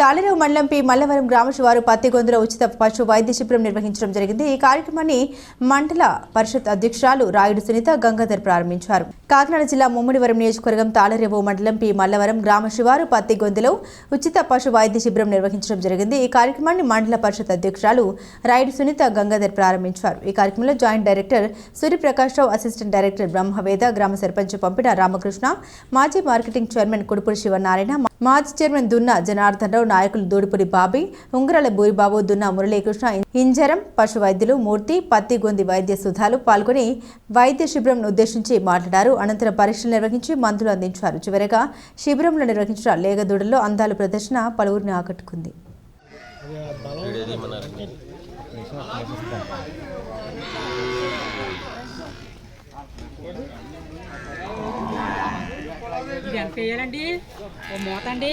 తాళిరావు మండలంపి మల్లవరం గ్రామ శివారు పత్తిగొందుల ఉచిత పశు వైద్య శిబిరం నిర్వహించడం జరిగింది. ఈ కార్యక్రమాన్ని మండల పరిషత్ అధ్యక్షురాలు రాయుడు సునీత గంగాధర్ ప్రారంభించారు. కాకినాడ జిల్లా ముమ్మిడివరం నియోజకవర్గం తాళరేవు మండలం పి మల్లవరం గ్రామ శివారు పత్తిగొందులో ఉచిత పశు వైద్య శిబిరం నిర్వహించడం జరిగింది. ఈ కార్యక్రమాన్ని మండల పరిషత్ అధ్యక్షురాలు రాయుడు సునీత గంగాధర్ ప్రారంభించారు. ఈ కార్యక్రమంలో joint director Suryaprakash Rao assistant director Brahmaveda గ్రామ సర్పంచ్ పంపిన రామకృష్ణ మాజీ మార్కెటింగ్ చైర్మన్ కుడుపూడి శివనారాయణ మాజీ చైర్మన్ దున్న జనార్దన్ రావు నాయకులు దూడిపూడి బాబీ ఉంగరాల బూరిబాబు దున్న మురళీకృష్ణ ఇంజరం పశు వైద్యులు మూర్తి పత్తిగొంది వైద్య సుధాలు పాల్గొని వైద్య శిబిరంను ఉద్దేశించి మాట్లాడారు. అనంతరం పరీక్షలు నిర్వహించి మందులు అందించారు. చివరగా శిబిరంలో నిర్వహించిన లేగదూడల్లో అందాల ప్రదర్శన పలువురిని ఆకట్టుకుంది. ఇది ఎంత వేయాలండి ఓ మూత అండి.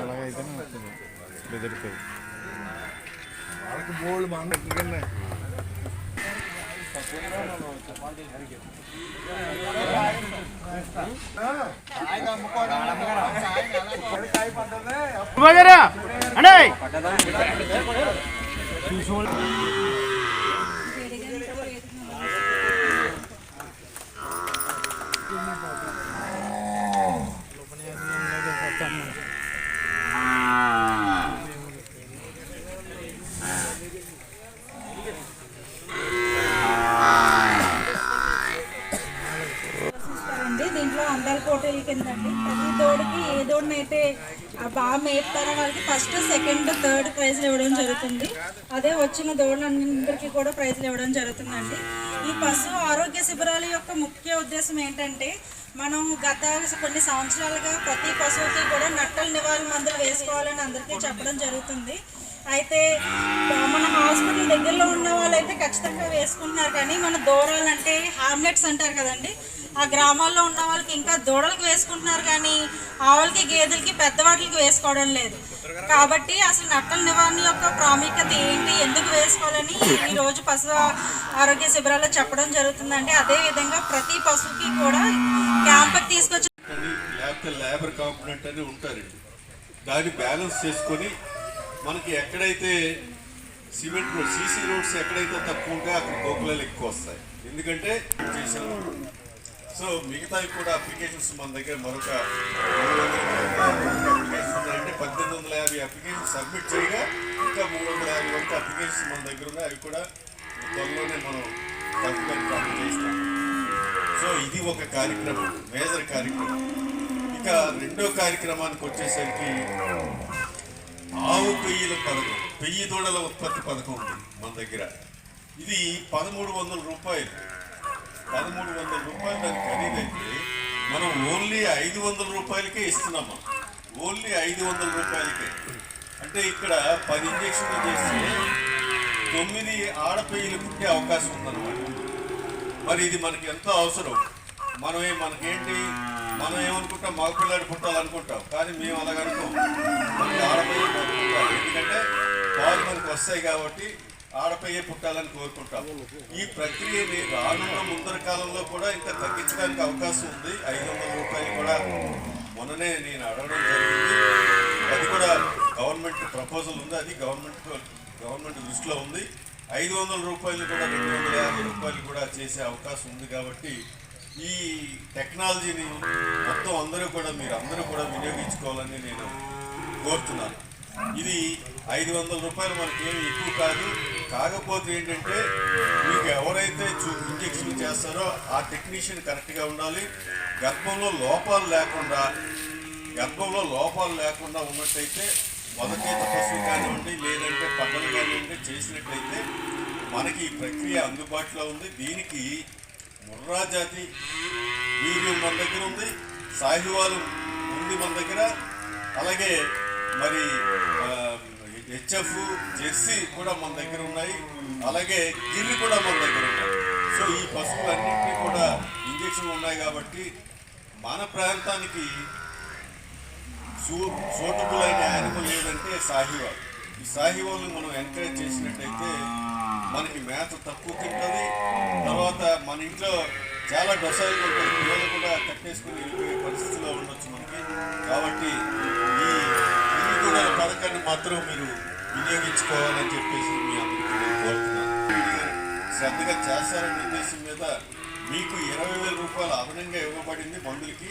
అలాగైతేనే వస్తుంది బెదిరిపోయి వాళ్ళకి బోల్డ్ మా అన్నట్టుగానే ఇస్తారండి దీంట్లో పోటీల కిందండి. ప్రతి దోడికి ఏ దోడినైతే బాగా మేపుతారో వాళ్ళకి ఫస్ట్ సెకండ్ థర్డ్ ప్రైజ్లు ఇవ్వడం జరుగుతుంది. అదే వచ్చిన దోడులందరికీ కూడా ప్రైజ్లు ఇవ్వడం జరుగుతుందండి. ఈ పశు ఆరోగ్య శిబిరాల యొక్క ముఖ్య ఉద్దేశం ఏంటంటే మనం గత కొన్ని సంవత్సరాలుగా ప్రతి పశువుకి కూడా నట్టల నివారణ మందులు వేసుకోవాలని అందరికీ చెప్పడం జరుగుతుంది. అయితే మన హాస్పిటల్ దగ్గరలో ఉన్న వాళ్ళైతే ఖచ్చితంగా వేసుకుంటున్నారు. కానీ మన దూరాలంటే హామ్లెట్స్ అంటారు కదండి ఆ గ్రామాల్లో ఉన్న వాళ్ళకి ఇంకా దూడలకు వేసుకుంటున్నారు కానీ ఆవులకి గేదెలకి పెద్దవాటికి వేసుకోవడం లేదు. కాబట్టి అసలు నట్టల నివారణ యొక్క ప్రాముఖ్యత ఏంటి? ఎందుకు వేసుకోవాలని ఈ రోజు పశు ఆరోగ్య శిబిరాల్లో చెప్పడం జరుగుతుందండి. అదే విధంగా ప్రతి పశువుకి కూడా క్యాంప్కి తీసుకొచ్చి లేకపోతే లేబర్ కాంపనెంట్ అని ఉంటారండి. దాన్ని బ్యాలెన్స్ చేసుకొని మనకి ఎక్కడైతే సిమెంట్ రోడ్ సీసీ రోడ్స్ ఎక్కడైతే తక్కువ ఉంటాయో అక్కడ గోకులాలు ఎక్కువ వస్తాయి. ఎందుకంటే చేసాము సో మిగతావి కూడా అప్లికేషన్స్ మన దగ్గర మరొక అప్లికేషన్స్ ఉన్నాయంటే పద్దెనిమిది వందల యాభై అప్లికేషన్ సబ్మిట్ చేయగా ఇంకా మూడు వందల యాభై వరకు అప్లికేషన్స్ మన దగ్గర ఉన్నాయి. అవి కూడా త్వరలోనే మనం డాక్యుమెంట్ అప్లై చేస్తాం. సో ఇది ఒక కార్యక్రమం మేజర్ కార్యక్రమం. ఇక రెండో కార్యక్రమానికి వచ్చేసరికి ఆవు పెయ్యిల పథకం పెయ్యి దూడల ఉత్పత్తి పథకం ఉంది మన దగ్గర. ఇది పదమూడు వందల రూపాయలు. పదమూడు వందల రూపాయలు దాని ఖరీదైతే మనం ఓన్లీ ఐదు వందల రూపాయలకే ఇస్తున్నామా ఓన్లీ ఐదు వందల రూపాయలకే. అంటే ఇక్కడ పది ఇంజక్షన్లు చేస్తే తొమ్మిది ఆడపెయ్యలు పుట్టే అవకాశం ఉందన్నమాట. మరి ఇది మనకి ఎంతో అవసరం. మనమే మనకేంటి? మనం ఏమనుకుంటాం? మగ పిల్లాడు పుట్టాలనుకుంటాం కానీ మేము అలాగనుకోం మనకి ఆడపిల్లలు ఎందుకంటే పాలు మనకు వస్తాయి కాబట్టి ఆడపయ్యే పుట్టాలని కోరుకుంటాం. ఈ ప్రక్రియని రానున్న ముందర కాలంలో కూడా ఇంకా తగ్గించడానికి అవకాశం ఉంది. ఐదు వందల రూపాయలు కూడా మొన్ననే నేను అడగడం జరిగింది. అది కూడా గవర్నమెంట్ ప్రపోజల్ ఉంది. అది గవర్నమెంట్ గవర్నమెంట్ దృష్టిలో ఉంది. ఐదు వందల రూపాయలు కూడా రెండు వందల యాభై రూపాయలు కూడా చేసే అవకాశం ఉంది కాబట్టి ఈ టెక్నాలజీని మొత్తం అందరూ కూడా మీరు అందరూ కూడా వినియోగించుకోవాలని నేను కోరుతున్నాను. ఇది ఐదు వందల రూపాయలు మనకి ఏమి ఎక్కువ కాదు. కాకపోతే ఏంటంటే మీకు ఎవరైతే చూ ఇంజక్షన్ చేస్తారో ఆ టెక్నీషియన్ కరెక్ట్గా ఉండాలి. గర్భంలో లోపాలు లేకుండా గర్భంలో లోపాలు లేకుండా ఉన్నట్టయితే మొదటైత పశువు కానివ్వండి లేదంటే పద్ధతి కానివ్వండి చేసినట్లయితే మనకి ఈ ప్రక్రియ అందుబాటులో ఉంది. దీనికి ముర్రా జాతి వీర్యం మన దగ్గర ఉంది. సాహివాలు ఉంది మన దగ్గర. అలాగే మరి హెచ్ఎఫ్ జెర్సీ కూడా మన దగ్గర ఉన్నాయి. అలాగే గిర్రి కూడా మన దగ్గర ఉన్నాయి. సో ఈ పశువులన్నింటినీ కూడా ఇంజక్షన్లు ఉన్నాయి కాబట్టి మన ప్రాంతానికి సూ సూటబుల్ అయిన యానిమల్ ఏదంటే సాహివాల్. ఈ సాహివాల్ని మనం ఎంకరేజ్ చేసినట్టయితే మనకి మేత తక్కువ తింటుంది. తర్వాత మన ఇంట్లో చాలా డొసాయిలు పిల్లలు కూడా కట్టేసుకుని వెళ్ళిపోయే పరిస్థితిలో ఉండొచ్చు మనకి. కాబట్టి ఈ కూడా పథకాన్ని మాత్రం మీరు వినియోగించుకోవాలని చెప్పేసి మీ అందరికీ నేను కోరుతున్నాను. శ్రద్ధగా చేస్తారనే ఉద్దేశం మీద మీకు ఇరవై వేల రూపాయలు అదనంగా ఇవ్వబడింది మందులకి.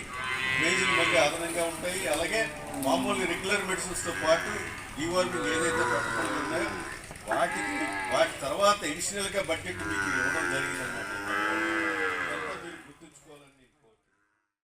ఫీజులు మళ్ళీ అదనంగా ఉంటాయి. అలాగే మామూలు రెగ్యులర్ మెడిసిన్స్తో పాటు డివార్మింగ్ ఏదైతే పట్టుబడులు ఉన్నాయో వాటికి వాటి తర్వాత ఎడిషనల్గా బడ్జెట్ మీకు ఇవ్వడం జరిగిందన్నమాట.